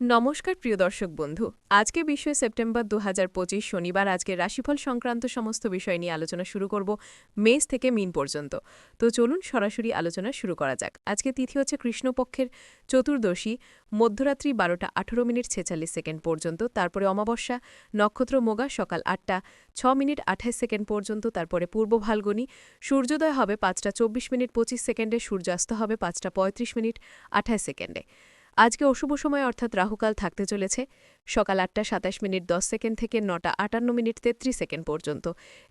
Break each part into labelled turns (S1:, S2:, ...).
S1: নমস্কার, প্রিয় দর্শক বন্ধু। আজকে বিশে সেপ্টেম্বর দু হাজার পঁচিশ শনিবার আজকে রাশিফল সংক্রান্ত সমস্ত বিষয় নিয়ে আলোচনা শুরু করব মেষ থেকে মিন পর্যন্ত। তো চলুন সরাসরি আলোচনা শুরু করা যাক। আজকে তিথি হচ্ছে কৃষ্ণপক্ষের চতুর্দশী, মধ্যরাত্রি বারোটা আঠারো মিনিট ছেচাল্লিশ সেকেন্ড পর্যন্ত, তারপরে অমাবস্যা, নক্ষত্র মোগা সকাল আটটা, ছ মিনিট আঠাশ সেকেন্ড পর্যন্ত, তারপরে পূর্ব ভালগনি সূর্যোদয় হবে পাঁচটা চব্বিশ মিনিট পঁচিশ সেকেন্ডে, সূর্যাস্ত হবে পাঁচটা পঁয়ত্রিশ মিনিট আঠাশ সেকেন্ডে। আজকে অশুভ সময় অর্থাৎ রাহুকাল থাকতে চলেছে। সকাল আটটা সাতাশ মিনিট দশ সেকেন্ড থেকে নটা আটান্ন মিনিট তেত্রিশ সেকেন্ড পর্যন্ত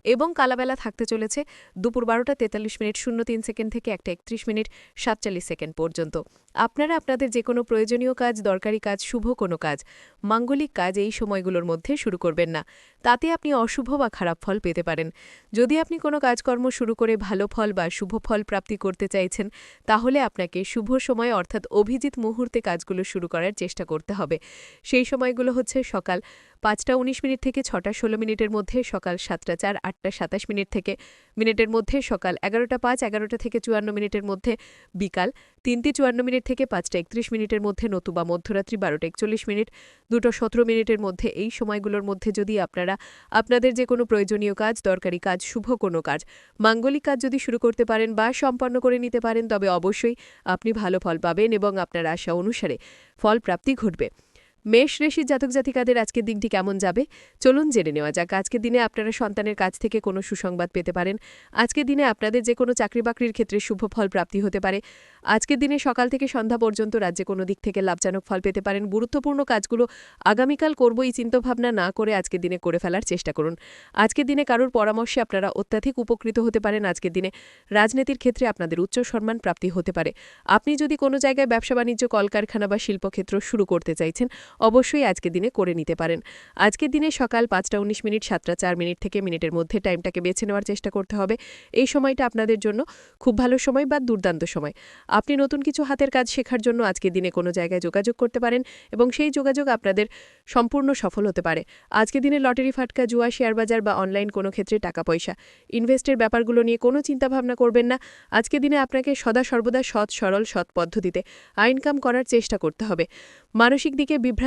S1: এবং কালাবেলা থাকতে চলেছে দুপুর বারোটা তেতাল্লিশ মিনিট শূন্য তিন সেকেন্ড থেকে একটা একত্রিশ মিনিট সাতচল্লিশ সেকেন্ড পর্যন্ত। আপনারা আপনাদের যে কোনো প্রয়োজনীয় কাজ, দরকারি কাজ, শুভ কোনো কাজ, মাঙ্গলিক কাজ এই সময়গুলোর মধ্যে শুরু করবেন না। তাতে আপনি অশুভ বা খারাপ ফল পেতে পারেন। যদি আপনি কোনো কাজকর্ম শুরু করে ভালো ফল বা শুভ ফল প্রাপ্তি করতে চাইছেন, তাহলে আপনাকে শুভ সময় অর্থাৎ অভিজিৎ মুহূর্তে কাজগুলো শুরু করার চেষ্টা করতে হবে। সেই সময়গুলো হচ্ছে সকাল পাঁচটা উনিশ মিনিট থেকে ছটা ষোলো মিনিটের মধ্যে, সকাল সাতটা চার, আটটা সাতাশ মিনিট থেকে মিনিটের মধ্যে, সকাল এগারোটা পাঁচ, এগারোটা থেকে চুয়ান্ন মিনিটের মধ্যে, বিকাল তিনটি চুয়ান্ন মিনিট থেকে পাঁচটা একত্রিশ মিনিটের মধ্যে, নতুবা মধ্যরাত্রি বারোটা একচল্লিশ মিনিট, দুটো সতেরো মিনিটের মধ্যে। এই সময়গুলোর মধ্যে যদি আপনারা, আপনাদের যে কোনো প্রয়োজনীয় কাজ, দরকারি কাজ, শুভ কোনো কাজ, মাঙ্গলিক কাজ যদি শুরু করতে পারেন বা সম্পন্ন করে নিতে পারেন, তবে অবশ্যই আপনি ভালো ফল পাবেন এবং আপনার আশা অনুসারে ফল প্রাপ্তি ঘটবে। মেষ রেশি জাতক জাতিকাদের আজকের দিনটি কেমন যাবে? চলুন জেনে নেওয়া যাক। আজকের দিনে আপনারা সন্তানের কাছ থেকে কোনো সুসংবাদ পেতে পারেন। আজকের দিনে আপনাদের যে কোনো চাকরি বাকরির ক্ষেত্রে শুভ ফল প্রাপ্তি হতে পারে। আজকের দিনে সকাল থেকে সন্ধ্যা পর্যন্ত রাজ্যে কোনো দিক থেকে লাভজনক ফল পেতে পারেন। গুরুত্বপূর্ণ কাজগুলো আগামীকাল করব এই চিন্তাভাবনা না করে আজকের দিনে করে ফেলার চেষ্টা করুন। আজকের দিনে কারোর পরামর্শে আপনারা অত্যাধিক উপকৃত হতে পারেন। আজকের দিনে রাজনীতির ক্ষেত্রে আপনাদের উচ্চ সম্মান প্রাপ্তি হতে পারে। আপনি যদি কোনো জায়গায় ব্যবসা বাণিজ্য, কলকারখানা বা শিল্পক্ষেত্র শুরু করতে চাইছেন অবশ্যই আজকের দিনে করে নিতে পারেন। আজকের দিনে সকাল পাঁচটা উনিশ মিনিট, সাতটা চার মিনিট থেকে মিনিটের মধ্যে টাইমটাকে বেছে নেওয়ার চেষ্টা করতে হবে। এই সময়টা আপনাদের জন্য খুব ভালো সময় বা দুর্দান্ত সময়। আপনি নতুন কিছু হাতের কাজ শেখার জন্য আজকের দিনে কোনো জায়গায় যোগাযোগ করতে পারেন এবং সেই যোগাযোগ আপনাদের সম্পূর্ণ সফল হতে পারে। আজকের দিনে লটারি, ফাটকা, জুয়া, শেয়ার বাজার বা অনলাইন কোনো ক্ষেত্রে টাকা পয়সা। ইনভেস্টের ব্যাপারগুলো নিয়ে কোনো চিন্তাভাবনা করবেন না। আজকের দিনে আপনাকে সদা সর্বদা সৎ, সরল, সৎ পদ্ধতিতে আইনকাম করার চেষ্টা করতে হবে। মানসিক দিকে বিভ্রান্তি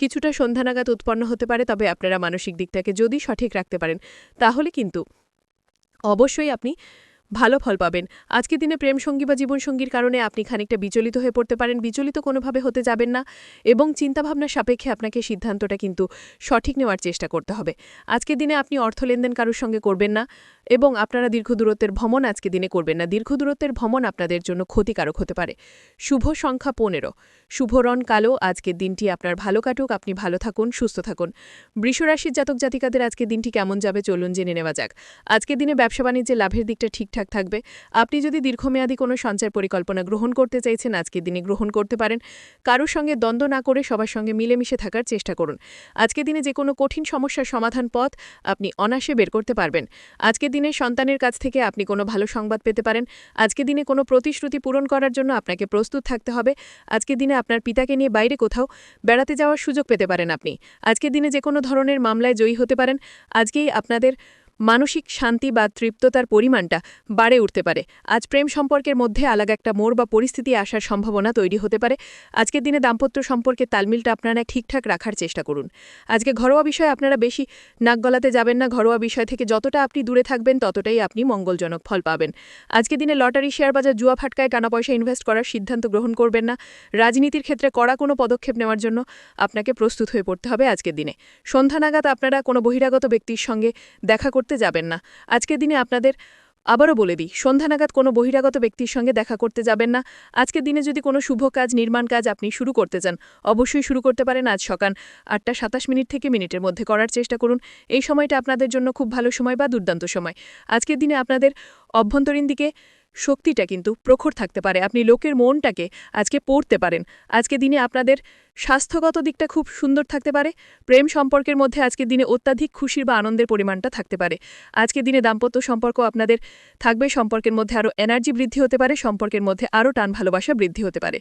S1: কিছুটা সন্ধ্যানাগাত উৎপন্ন হতে পারে, তবে আপনারা মানসিক দিকটাকে যদি সঠিক রাখতে পারেন, তাহলে কিন্তু অবশ্যই আপনি ভালো ফল পাবেন। আজকের দিনে প্রেম সঙ্গী বা জীবনসঙ্গীর কারণে আপনি খানিকটা বিচলিত হয়ে পড়তে পারেন, বিচলিত কোনোভাবে হতে যাবেন না এবং চিন্তাভাবনা সাপেক্ষে আপনাকে সিদ্ধান্তটা কিন্তু সঠিক নেওয়ার চেষ্টা করতে হবে। আজকের দিনে আপনি অর্থ লেনদেন কারোর সঙ্গে করবেন না এবং আপনারা দীর্ঘ দূরত্বের ভ্রমণ আজকে দিনে করবেন না। দীর্ঘ দূরত্বের ভ্রমণ আপনাদের জন্য ক্ষতিকারক হতে পারে। শুভ সংখ্যা পনেরো। শুভ রণ কালো, আজকের দিনটি আপনার ভালো কাটুক, আপনি ভালো থাকুন, সুস্থ থাকুন। বৃষরাশির জাতক জাতিকাদের আজকের দিনটি কেমন যাবে চলুন জেনে নেওয়া যাক। আজকের দিনে ব্যবসা বাণিজ্যে লাভের দিকটা ঠিকঠাক থাকবে। আপনি যদি দীর্ঘমেয়াদী কোনো সঞ্চয় পরিকল্পনা গ্রহণ করতে চাইছেন, আজকের দিনে গ্রহণ করতে পারেন। কারোর সঙ্গে দ্বন্দ্ব না করে সবার সঙ্গে মিলেমিশে থাকার চেষ্টা করুন। আজকের দিনে যে কোনো কঠিন সমস্যার সমাধান পথ আপনি অনাসে বের করতে পারবেন। আজকের দিনে সন্তানের কাছ থেকে আপনি কোনো ভালো সংবাদ পেতে পারেন। আজকে দিনে কোনো প্রতিশ্রুতি পূরণ করার জন্য আপনাকে প্রস্তুত থাকতে হবে। আজকে দিনে আপনার পিতাকে নিয়ে বাইরে কোথাও বেড়াতে যাওয়ার সুযোগ পেতে পারেন আপনি। আজকের দিনে যে কোনো ধরনের মামলায় জয়ী হতে পারেন। আজকেই আপনাদের মানসিক শান্তি বা তৃপ্ততার পরিমাণটা বাড়ে উঠতে পারে। আজ প্রেম সম্পর্কের মধ্যে আলাদা একটা মোড় বা পরিস্থিতি আসার সম্ভাবনা তৈরি হতে পারে। আজকের দিনে দাম্পত্য সম্পর্কে তালমিলটা আপনারা ঠিকঠাক রাখার চেষ্টা করুন। আজকে ঘরোয়া বিষয়ে আপনারা বেশি নাক গলাতে যাবেন না, ঘরোয়া বিষয় থেকে যতটা আপনি দূরে থাকবেন, ততটাই আপনি মঙ্গলজনক ফল পাবেন। আজকে দিনে লটারি, শেয়ার বাজার, জুয়া ফাটকায় টানা পয়সা ইনভেস্ট করার সিদ্ধান্ত গ্রহণ করবেন না। রাজনীতির ক্ষেত্রে কড়া কোনো পদক্ষেপ নেওয়ার জন্য আপনাকে প্রস্তুত হয়ে পড়তে হবে আজকের দিনে। সন্ধ্যা নাগাদ আপনারা কোনো বহিরাগত ব্যক্তির সঙ্গে দেখা করতে যাবেন না। আজকের দিনে আপনাদের আবারও বলে দিই, সন্ধ্যা নাগাদ কোনো বহিরাগত ব্যক্তির সঙ্গে দেখা করতে যাবেন না। আজকের দিনে যদি কোনো শুভ কাজ, নির্মাণ কাজ আপনি শুরু করতে চান, অবশ্যই শুরু করতে পারেন আজ সকাল আটটা সাতাশ মিনিট থেকে মিনিটের মধ্যে করার চেষ্টা করুন। এই সময়টা আপনাদের জন্য খুব ভালো সময় বা দুর্দান্ত সময়। আজকের দিনে আপনাদের অভ্যন্তরীণ দিকে শক্তিটা কিন্তু প্রখর থাকতে পারে। আপনি লোকের মনটাকে আজকে পড়তে পারেন। আজকে দিনে আপনাদের স্বাস্থ্যগত দিকটা খুব সুন্দর থাকতে পারে। প্রেম সম্পর্কের মধ্যে আজকে দিনে অত্যাধিক খুশির বা আনন্দের পরিমাণটা থাকতে পারে। আজকে দিনে দাম্পত্য সম্পর্ক আপনাদের থাকবে, সম্পর্কের মধ্যে আরও এনার্জি বৃদ্ধি হতে পারে, সম্পর্কের মধ্যে আরও টান ভালোবাসা বৃদ্ধি হতে পারে।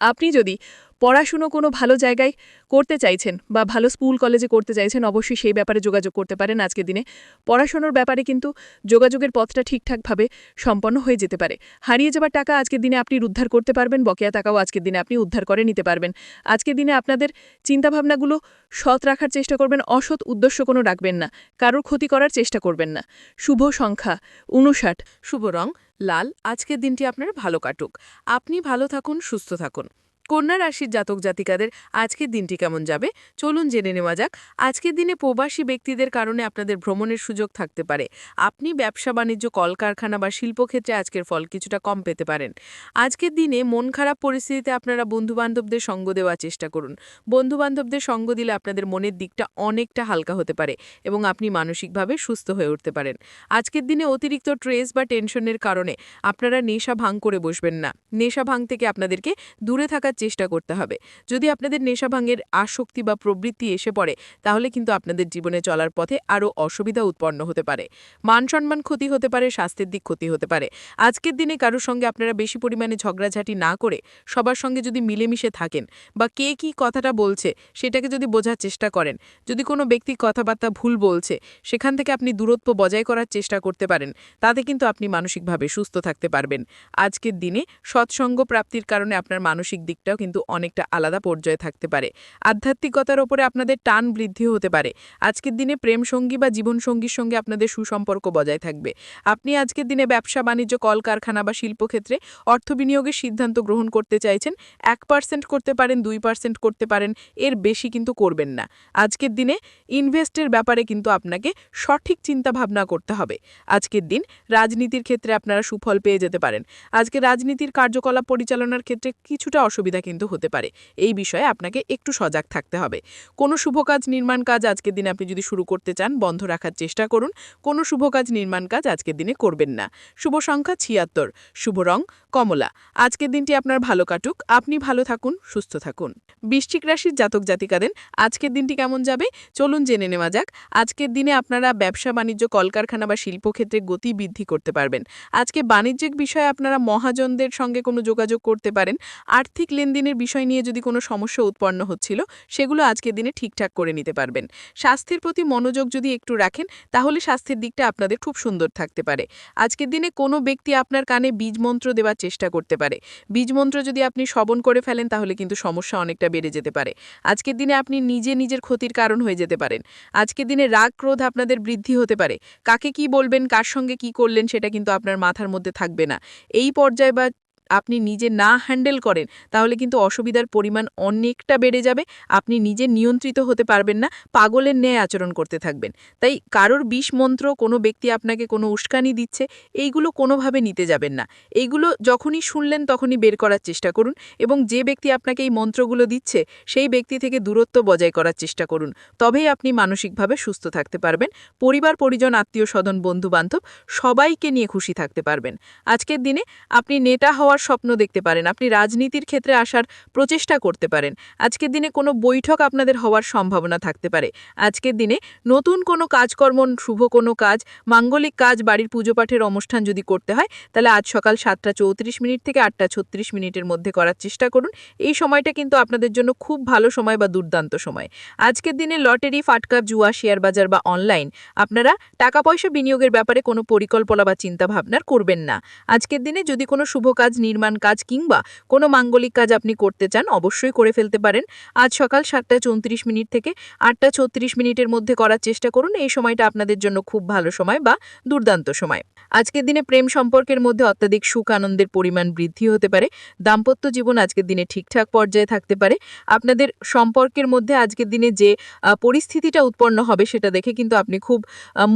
S1: আপনি যদি
S2: পড়াশুনো কোনো ভালো জায়গায় করতে চাইছেন বা ভালো স্কুল, কলেজে করতে চাইছেন, অবশ্যই সেই ব্যাপারে যোগাযোগ করতে পারেন। আজকের দিনে পড়াশোনার ব্যাপারে কিন্তু যোগাযোগের পথটা ঠিকঠাকভাবে সম্পন্ন হয়ে যেতে পারে। হারিয়ে যাবার টাকা আজকের দিনে আপনি উদ্ধার করতে পারবেন, বকেয়া টাকাও আজকের দিনে আপনি উদ্ধার করে নিতে পারবেন। আজকের দিনে আপনাদের চিন্তাভাবনাগুলো সৎ রাখার চেষ্টা করবেন, অসৎ উদ্দেশ্য কোনো রাখবেন না, কারোর ক্ষতি করার চেষ্টা করবেন না। শুভ সংখ্যা, উনষাট।
S1: শুভ রং লাল আজকের দিনটি আপনার ভালো কাটুক। আপনি ভালো থাকুন সুস্থ থাকুন। কন্যা রাশির জাতক জাতিকাদের আজকের দিনটি কেমন যাবে? চলুন জেনে নেওয়া যাক। আজকের দিনে প্রবাসী ব্যক্তিদের কারণে আপনাদের ভ্রমণের সুযোগ থাকতে পারে। আপনি ব্যবসা, বাণিজ্য, কলকারখানা বা শিল্পক্ষেত্রে আজকের ফল কিছুটা কম পেতে পারেন। আজকের দিনে মন খারাপ পরিস্থিতিতে আপনারা বন্ধুবান্ধবদের সঙ্গ দেওয়ার চেষ্টা করুন। বন্ধুবান্ধবদের সঙ্গ দিলে আপনাদের মনের দিকটা অনেকটা হালকা হতে পারে এবং আপনি মানসিকভাবে সুস্থ হয়ে উঠতে পারেন। আজকের দিনে অতিরিক্ত ট্রেস বা টেনশনের কারণে আপনারা নেশা ভাঙ করে বসবেন না। নেশা ভাঙ থেকে আপনাদেরকে দূরে থাকার চেষ্টা করতে হবে। যদি আপনাদের নেশা ভাঙের আসক্তি বা প্রবৃত্তি এসে পড়ে, তাহলে কিন্তু আপনাদের জীবনে চলার পথে আরও অসুবিধা উৎপন্ন হতে পারে। মান সম্মান ক্ষতি হতে পারে, স্বাস্থ্যের দিক ক্ষতি হতে পারে। আজকের দিনে কারোর সঙ্গে আপনারা বেশি পরিমাণে ঝগড়াঝাটি না করে সবার সঙ্গে যদি মিলেমিশে থাকেন বা কে কি কথাটা বলছে সেটাকে যদি বোঝার চেষ্টা করেন, যদি কোনো ব্যক্তি কথাবার্তা ভুল বলছে, সেখান থেকে আপনি দূরত্ব বজায় করার চেষ্টা করতে পারেন, তাতে কিন্তু আপনি মানসিকভাবে সুস্থ থাকতে পারবেন। আজকের দিনে সৎসঙ্গ প্রাপ্তির কারণে আপনার মানসিক দিকটাও কিন্তু অনেকটা আলাদা পর্যায়ে থাকতে পারে। আধ্যাত্মিকতার ওপরে আপনাদের টান বৃদ্ধি হতে পারে। আজকের দিনে প্রেম সঙ্গী বা জীবনসঙ্গীর সঙ্গে আপনাদের সুসম্পর্ক বজায় থাকবে। আপনি আজকের দিনে ব্যবসা, বাণিজ্য, কলকারখানা বা শিল্পক্ষেত্রে অর্থ বিনিয়োগের সিদ্ধান্ত গ্রহণ করতে চাইছেন, এক পার্সেন্ট করতে পারেন, দুই পার্সেন্ট করতে পারেন, এর বেশি কিন্তু করবেন না। আজকের দিনে ইনভেস্টের ব্যাপারে কিন্তু আপনাকে সঠিক চিন্তা ভাবনা করতে হবে। আজকের দিন রাজনীতির ক্ষেত্রে আপনারা সুফল পেয়ে যেতে পারেন। আজকে রাজনীতির কার্যকলাপ পরিচালনার ক্ষেত্রে কিছুটা অসুবিধা কিন্তু হতে পারে। এই বিষয়ে আপনাকে একটু সজাগ থাকতে হবে। কোনো শুভ কাজ, নির্মাণ কাজ আজকের দিনে আপনি যদি শুরু করতে চান, বন্ধ রাখার চেষ্টা করুন। কোনো শুভ কাজ, নির্মাণ কাজ আজকের দিনে করবেন না। শুভ সংখ্যা ছিয়াত্তর। শুভ রং কমলা, আজকের দিনটি আপনার ভালো কাটুক। আপনি ভালো থাকুন, সুস্থ থাকুন। বৃশ্চিক রাশির জাতক জাতিকাদের, আজকের দিনটি কেমন যাবে? চলুন জেনে নেওয়া যাক। আজকের দিনে আপনারা ব্যবসা, বাণিজ্য, কলকারখানা বা শিল্পক্ষেত্রে গতি বৃদ্ধি করতে পারবেন। আজকে বাণিজ্যিক বিষয়ে আপনারা মহাজনদের সঙ্গে কোনো যোগাযোগ করতে পারেন। আর্থিক লেনদেনের বিষয় নিয়ে যদি কোনো সমস্যা উৎপন্ন হচ্ছিল, সেগুলো আজকের দিনে ঠিকঠাক করে নিতে পারবেন। স্বাস্থ্যের প্রতি মনোযোগ যদি একটু রাখেন, তাহলে স্বাস্থ্যের দিকটা আপনাদের খুব সুন্দর থাকতে পারে। আজকের দিনে কোনো ব্যক্তি আপনার কানে বীজমন্ত্র দেওয়ার চেষ্টা করতে পারে। বীজমন্ত্র যদি আপনি শ্রবণ করে ফেলেন, তাহলে কিন্তু সমস্যা অনেকটা বেড়ে যেতে পারে। আজকের দিনে আপনি নিজে নিজের ক্ষতির কারণ হয়ে যেতে পারেন। আজকের দিনে রাগ ক্রোধ আপনাদের বৃদ্ধি হতে পারে। কাকে কি বলবেন, কার সঙ্গে কি করলেন, সেটা কিন্তু আপনার মাথার মধ্যে থাকবে না। এই পর্যায়ে বা আপনি নিজে না হ্যান্ডেল করেন, তাহলে কিন্তু অসুবিধার পরিমাণ অনেকটা বেড়ে যাবে। আপনি নিজে নিয়ন্ত্রিত হতে পারবেন না, পাগলের ন্যায় আচরণ করতে থাকবেন। তাই কারোর বিষ মন্ত্র কোনো ব্যক্তি আপনাকে কোনো উস্কানি দিচ্ছে, এইগুলো কোনোভাবে নিতে যাবেন না। এইগুলো যখনই শুনলেন তখনই বের করার চেষ্টা করুন এবং যে ব্যক্তি আপনাকে এই মন্ত্রগুলো দিচ্ছে, সেই ব্যক্তি থেকে দূরত্ব বজায় করার চেষ্টা করুন। তবেই আপনি মানসিকভাবে সুস্থ থাকতে পারবেন। পরিবার, পরিজন, আত্মীয়, স্বজন বন্ধু বান্ধব সবাইকে নিয়ে খুশি থাকতে পারবেন। আজকের দিনে আপনি নেতা হওয়ার স্বপ্ন দেখতে পারেন। আপনি রাজনীতির ক্ষেত্রে আসার প্রচেষ্টা করতে পারেন। আজকের দিনে কোনো বৈঠক আপনাদের হওয়ার সম্ভাবনা থাকতে পারে। আজকের দিনে নতুন কোনো কাজকর্ম, শুভ কোনো কাজ, মাঙ্গলিক কাজ, বাড়ির পুজো পাঠের অনুষ্ঠান যদি করতে হয়, তাহলে আজ সকাল সাতটা চৌত্রিশ মিনিট থেকে আটটা ছত্রিশ মিনিটের মধ্যে করার চেষ্টা করুন। এই সময়টা কিন্তু আপনাদের জন্য খুব ভালো সময় বা দুর্দান্ত সময়। আজকের দিনে লটারি, ফাটকা, জুয়া, শেয়ার বাজার বা অনলাইন আপনারা টাকা পয়সা বিনিয়োগের ব্যাপারে কোনো পরিকল্পনা বা চিন্তা ভাবনার করবেন না। আজকের দিনে যদি কোনো শুভ কাজ নির্মাণ কাজ কিংবা কোনো মাঙ্গলিক কাজ আপনি করতে চান, অবশ্যই করে ফেলতে পারেন। আজ সকাল সাতটা চৌত্রিশ মিনিট থেকে আটটা ছত্রিশ মিনিটের মধ্যে করার চেষ্টা করুন। এই সময়টা আপনাদের জন্য খুব ভালো সময় বা দুর্দান্ত সময়। আজকের দিনে প্রেম সম্পর্কের মধ্যে অত্যাধিক সুখ আনন্দের পরিমাণ বৃদ্ধি হতে পারে। দাম্পত্য জীবন আজকের দিনে ঠিকঠাক পর্যায়ে থাকতে পারে। আপনাদের সম্পর্কের মধ্যে আজকের দিনে যে পরিস্থিতিটা উৎপন্ন হবে সেটা দেখে কিন্তু আপনি খুব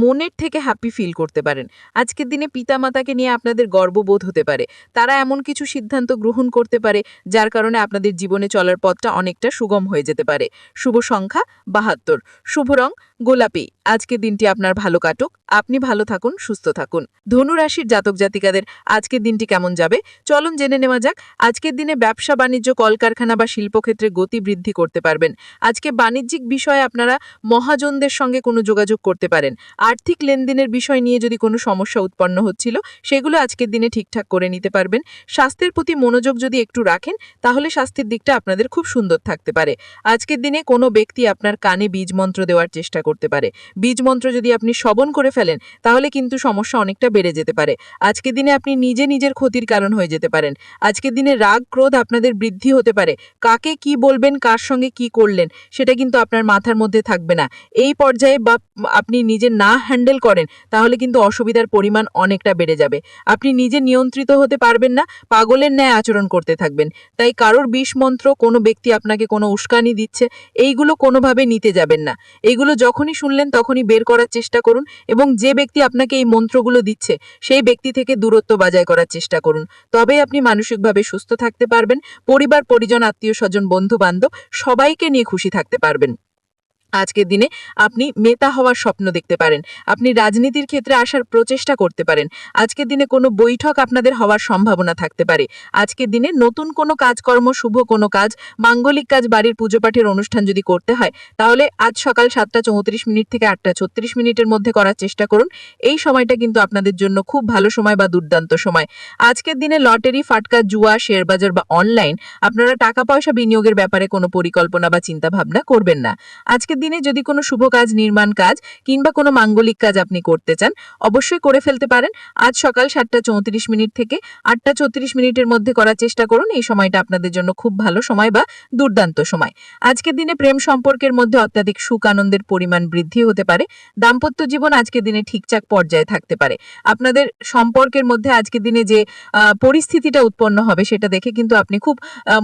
S1: মনের থেকে হ্যাপি ফিল করতে পারেন। আজকের দিনে পিতামাতাকে নিয়ে আপনাদের গর্ববোধ হতে পারে। তারা এমন কিছু সিদ্ধান্ত গ্রহণ করতে পারে, যার কারণে আপনাদের জীবনে চলার পথটা অনেকটা সুগম হয়ে যেতে পারে। শুভ সংখ্যা বাহাত্তর। শুভ রং গোলাপি। আজকের দিনটি আপনার ভালো কাটুক। আপনি ভালো থাকুন, সুস্থ থাকুন। ধনু রাশির জাতক জাতিকাদের আজকের দিনটি কেমন যাবে? চলুন জেনে নেওয়া যাক। আজকের দিনে ব্যবসা, বাণিজ্য, কলকারখানা বা শিল্পক্ষেত্রে গতি বৃদ্ধি করতে পারবেন। আজকে বাণিজ্যিক বিষয়ে আপনারা মহাজনদের সঙ্গে কোনো যোগাযোগ করতে পারেন। আর্থিক লেনদেনের বিষয় নিয়ে যদি কোনো সমস্যা উৎপন্ন হচ্ছিল, সেগুলো আজকের দিনে ঠিকঠাক করে নিতে পারবেন। স্বাস্থ্যের প্রতি মনোযোগ যদি একটু রাখেন, তাহলে স্বাস্থ্যের দিকটা আপনাদের খুব সুন্দর থাকতে পারে। আজকের দিনে কোনো ব্যক্তি আপনার কানে বীজ মন্ত্র দেওয়ার চেষ্টা করতে পারে। বীজ মন্ত্র যদি আপনি শ্রবণ করে ফেলেন, তাহলে কিন্তু সমস্যা অনেকটা বেড়ে যেতে পারে। আজকের দিনে আপনি নিজে নিজের ক্ষতির কারণ হয়ে যেতে পারেন। আজকের দিনে রাগ ক্রোধ আপনাদের বৃদ্ধি হতে পারে। কাকে কি বলবেন, কার সঙ্গে কি করলেন, সেটা কিন্তু আপনার মাথার মধ্যে থাকবে না। এই পর্যায়ে বা আপনি নিজে না হ্যান্ডেল করেন, তাহলে কিন্তু অসুবিধার পরিমাণ অনেকটা বেড়ে যাবে। আপনি নিজে নিয়ন্ত্রিত হতে পারবেন না, পাগলের ন্যায় আচরণ করতে থাকবেন। তাই কারোর বিষ মন্ত্র কোনো ব্যক্তি আপনাকে কোনো উস্কানি দিচ্ছে, এইগুলো কোনোভাবে নিতে যাবেন না। এইগুলো যখনই শুনলেন তখনই বের করার চেষ্টা করুন এবং যে ব্যক্তি আপনাকে এই মন্ত্রগুলো দিচ্ছে, সেই ব্যক্তি থেকে দূরত্ব বজায় করার চেষ্টা করুন। তবেই আপনি মানসিকভাবে সুস্থ থাকতে পারবেন, পরিবার, পরিজন আত্মীয় স্বজন বন্ধু বান্ধব সবাইকে নিয়ে খুশি থাকতে পারবেন। আজকের দিনে আপনি মেতা হওয়ার স্বপ্ন দেখতে পারেন। আপনি রাজনীতির ক্ষেত্রে আসার প্রচেষ্টা করতে পারেন। আজকের দিনে কোনো বৈঠক আপনাদের হওয়ার সম্ভাবনা থাকতে পারে। আজকের দিনে নতুন কোনো কাজকর্ম, শুভ কোনো কাজ, মাঙ্গলিক কাজ, বাড়ির পুজো পাঠের অনুষ্ঠান যদি করতে হয়, তাহলে আজ সকাল সাতটা চৌত্রিশ মিনিট থেকে আটটা ছত্রিশ মিনিটের মধ্যে করার চেষ্টা করুন। এই সময়টা কিন্তু আপনাদের জন্য খুব ভালো সময় বা দুর্দান্ত সময়। আজকের দিনে লটারি, ফাটকা, জুয়া শেয়ারবাজার বা অনলাইন আপনারা টাকা পয়সা বিনিয়োগের ব্যাপারে কোনো পরিকল্পনা বা চিন্তা ভাবনা করবেন না। আজকের দিনে যদি কোনো শুভ কাজ, নির্মাণ কাজ কিংবা কোনো মাঙ্গলিক কাজ আপনি করতে চান, অবশ্যই করে ফেলতে পারেন। আজ সকাল সাতটা চৌত্রিশ মিনিট থেকে আটটা ছত্রিশ মিনিটের মধ্যে করার চেষ্টা করুন। এই সময়টা আপনাদের জন্য খুব ভালো সময় বা দুর্দান্ত সময়। আজকের দিনে প্রেম সম্পর্কের মধ্যে অত্যাধিক সুখ আনন্দের পরিমাণ বৃদ্ধি হতে পারে। দাম্পত্য জীবন আজকের দিনে ঠিকঠাক পর্যায়ে থাকতে পারে। আপনাদের সম্পর্কের মধ্যে আজকের দিনে যে পরিস্থিতিটা উৎপন্ন হবে সেটা দেখে কিন্তু আপনি খুব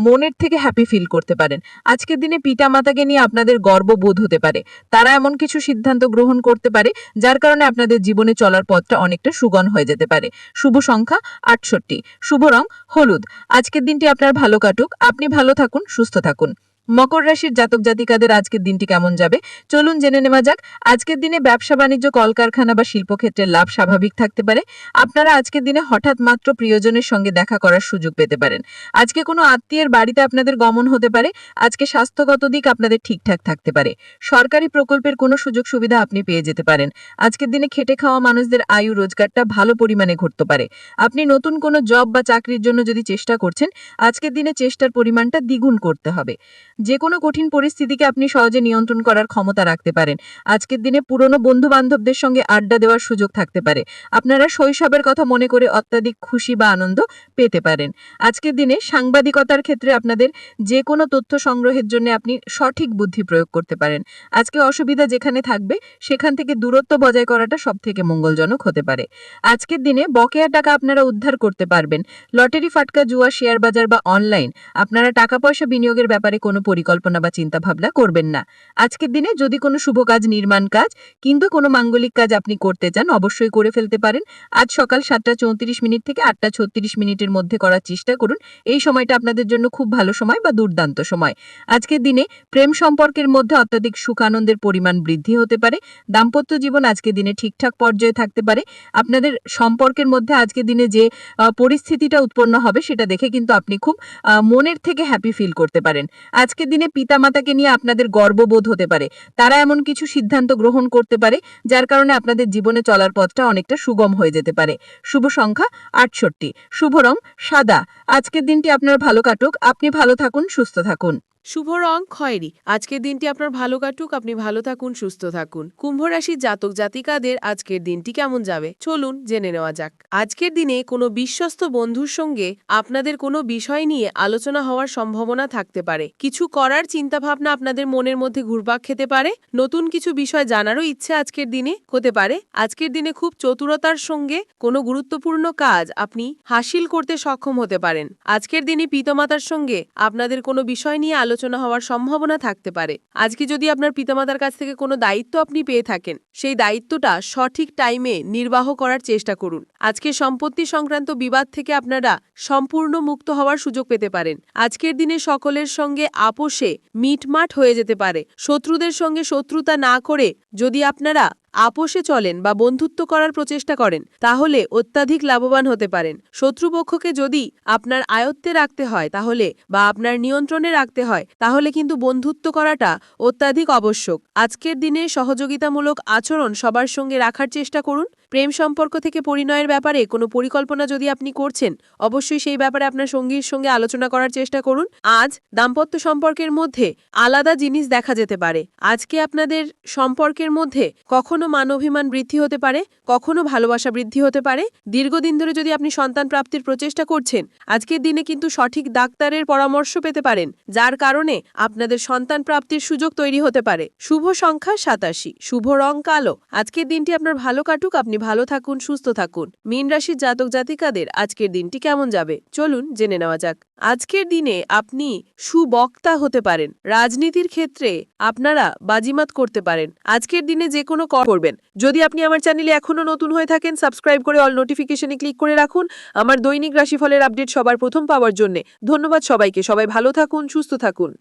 S1: মনের থেকে হ্যাপি ফিল করতে পারেন। আজকের দিনে পিতা মাতাকে নিয়ে আপনাদের গর্ববোধ হতে পারে। তারা এমন কিছু সিদ্ধান্ত গ্রহণ করতে পারে, যার কারণে আপনাদের জীবনে চলার পথটা অনেকটা সুগন হয়ে যেতে পারে। শুভ সংখ্যা আটষট্টি। শুভ রং হলুদ। আজকের দিনটি আপনার ভালো কাটুক। আপনি ভালো থাকুন, সুস্থ থাকুন। মকর রাশির জাতক জাতিকাদের আজকের দিনটি কেমন যাবে? চলুন জেনে নেওয়া যাক। আজকের দিনে ব্যবসা বাণিজ্য, কলকারখানা বা শিল্পক্ষেত্রের লাভ স্বাভাবিক থাকতে পারে। আপনারা আজকের দিনে হঠাৎ মাত্র প্রিয়জনের সঙ্গে দেখা করার সুযোগ পেতে পারেন। আজকে কোনো আত্মীয়ের বাড়িতে আপনাদের গমন হতে পারে। আজকে স্বাস্থ্যগত দিক আপনাদের ঠিকঠাক থাকতে পারে। সরকারি প্রকল্পের কোনো সুযোগ সুবিধা আপনি পেয়ে যেতে পারেন। আজকের দিনে খেটে খাওয়া মানুষদের আয়ু রোজগারটা ভালো পরিমাণে ঘটতে পারে। আপনি নতুন কোনো জব বা চাকরির জন্য যদি চেষ্টা করছেন, আজকের দিনে চেষ্টার পরিমাণটা দ্বিগুণ করতে হবে। যে কোনো কঠিন পরিস্থিতিকে আপনি সহজে নিয়ন্ত্রণ করার ক্ষমতা রাখতে পারেন। আজকের দিনে পুরনো বন্ধু বান্ধবদের সঙ্গে আড্ডা দেওয়ার সুযোগ থাকতে পারে। আপনারা শৈশবের কথা মনে করে অত্যাধিক খুশি বা আনন্দ পেতে পারেন। আজকের দিনে সাংবাদিকতার ক্ষেত্রে আপনাদের যে কোনো তথ্য সংগ্রহের জন্য আপনি সঠিক বুদ্ধি প্রয়োগ করতে পারেন। আজকে অসুবিধা যেখানে থাকবে, সেখান থেকে দূরত্ব বজায় করাটা সব থেকে মঙ্গলজনক হতে পারে। আজকের দিনে বকেয়া টাকা আপনারা উদ্ধার করতে পারবেন। লটারি ফাটকা, জুয়া শেয়ার বাজার বা অনলাইন। আপনারা টাকা পয়সা বিনিয়োগের ব্যাপারে কোনো পরিকল্পনা বা চিন্তা ভাবনা করবেন না। আজকের দিনে যদি কোনো শুভ কাজ, নির্মাণ কাজ কিংবা কোনো মাঙ্গলিক কাজ আপনি করতে চান, অবশ্যই করে ফেলতে পারেন। আজ সকাল সাতটা চৌত্রিশ মিনিট থেকে আটটা ছত্রিশ মিনিটের মধ্যে করার চেষ্টা করুন। এই সময়টা আপনাদের জন্য খুব ভালো সময় বা দুর্দান্ত সময়। আজকের দিনে প্রেম সম্পর্কের মধ্যে অত্যাধিক সুখ আনন্দের পরিমাণ বৃদ্ধি হতে পারে। দাম্পত্য জীবন আজকের দিনে ঠিকঠাক পর্যায়ে থাকতে পারে। আপনাদের সম্পর্কের মধ্যে আজকের দিনে যে পরিস্থিতিটা উৎপন্ন হবে সেটা দেখে কিন্তু আপনি খুব মনের থেকে হ্যাপি ফিল করতে পারেন। আজকের দিনে পিতামাতাকে নিয়ে আপনাদের গর্ববোধ হতে পারে। তারা এমন কিছু সিদ্ধান্ত গ্রহণ করতে পারে, যার কারণে আপনাদের জীবনে চলার পথটা অনেকটা সুগম হয়ে যেতে পারে। শুভ সংখ্যা আটষট্টি। শুভ রং সাদা। আজকের দিনটি আপনার ভালো কাটুক। আপনি ভালো থাকুন, সুস্থ থাকুন।
S3: শুভ রং খয়েরি। আজকের দিনটি আপনার ভালো কাটুক, আপনি ভালো থাকুন, সুস্থ থাকুন। কুম্ভ রাশির জাতক জাতিকাদের আজকের দিনটি কেমন যাবে? চলুন জেনে নেওয়া যাক। আজকের দিনে কোনো বিশ্বস্ত বন্ধুর সঙ্গে আপনাদের কোনো বিষয় নিয়ে আলোচনা হওয়ার সম্ভাবনা থাকতে পারে। কিছু করার চিন্তাভাবনা আপনাদের মনের মধ্যে ঘুরপাক খেতে পারে। নতুন কিছু বিষয় জানারও ইচ্ছে আজকের দিনে হতে পারে। আজকের দিনে খুব চতুরতার সঙ্গে কোনো গুরুত্বপূর্ণ কাজ আপনি হাসিল করতে সক্ষম হতে পারেন। আজকের দিনে পিতামাতার সঙ্গে আপনাদের কোনো বিষয় নিয়ে আলোচনা
S1: আলোচনা হওয়ার সম্ভাবনা থাকতে পারে। আজকে যদি আপনার পিতামাতার কাছ থেকে কোনো দায়িত্ব আপনি পেয়ে থাকেন, সেই দায়িত্বটা সঠিক টাইমে নির্বাহ করার চেষ্টা করুন। আজকে সম্পত্তি সংক্রান্ত বিবাদ থেকে আপনারা সম্পূর্ণ মুক্ত হওয়ার সুযোগ পেতে পারেন। আজকের দিনে সকলের সঙ্গে আপোষে মিটমাট হয়ে যেতে পারে। শত্রুদের সঙ্গে শত্রুতা না করে যদি আপনারা আপোষে চলেন বা বন্ধুত্ব করার প্রচেষ্টা করেন, তাহলে অত্যাধিক লাভবান হতে পারেন। শত্রুপক্ষকে যদি আপনার আয়ত্তে রাখতে হয় তাহলে বা আপনার নিয়ন্ত্রণে রাখতে হয়, তাহলে কিন্তু বন্ধুত্ব করাটা অত্যাধিক আবশ্যক। আজকের দিনে সহযোগিতামূলক আচরণ সবার সঙ্গে রাখার চেষ্টা করুন। প্রেম সম্পর্ক থেকে পরিণয়ের ব্যাপারে কোনো পরিকল্পনা যদি আপনি করছেন, অবশ্যই সেই ব্যাপারে আপনার সঙ্গীর সঙ্গে আলোচনা করার চেষ্টা করুন। আজ দাম্পত্য সম্পর্কের মধ্যে আলাদা জিনিস দেখা যেতে পারে। আজকে আপনাদের সম্পর্কের মধ্যে কখনো মানবিমান বৃদ্ধি হতে পারে, কখনো ভালোবাসা বৃদ্ধি হতে পারে। দীর্ঘদিন ধরে যদি আপনি সন্তান প্রাপ্তির প্রচেষ্টা করছেন, আজকের দিনে কিন্তু সঠিক ডাক্তারের পরামর্শ পেতে পারেন, যার কারণে আপনাদের সন্তান প্রাপ্তির সুযোগ তৈরি হতে পারে। শুভ সংখ্যা সাতাশি, শুভ রং কালো। আজকের দিনটি আপনার ভালো কাটুক, আপনি ভালো থাকুন, সুস্থ থাকুন। মীন রাশির জাতক জাতিকাদের আজকের দিনটি কেমন যাবে? চলুন জেনে নেওয়া যাক। আজকের দিনে আপনি সুবক্তা হতে পারেন। রাজনীতির ক্ষেত্রে আপনারা বাজিমাত করতে পারেন। আজকের দিনে যে কোনো কর করবেন। যদি আপনি আমার চ্যানেলে এখনও নতুন হয়ে থাকেন, সাবস্ক্রাইব করে অল নোটিফিকেশনে ক্লিক করে রাখুন। আমার দৈনিক রাশিফলের আপডেট সবার প্রথম পাওয়ার জন্য ধন্যবাদ সবাইকে। সবাই ভালো থাকুন, সুস্থ থাকুন।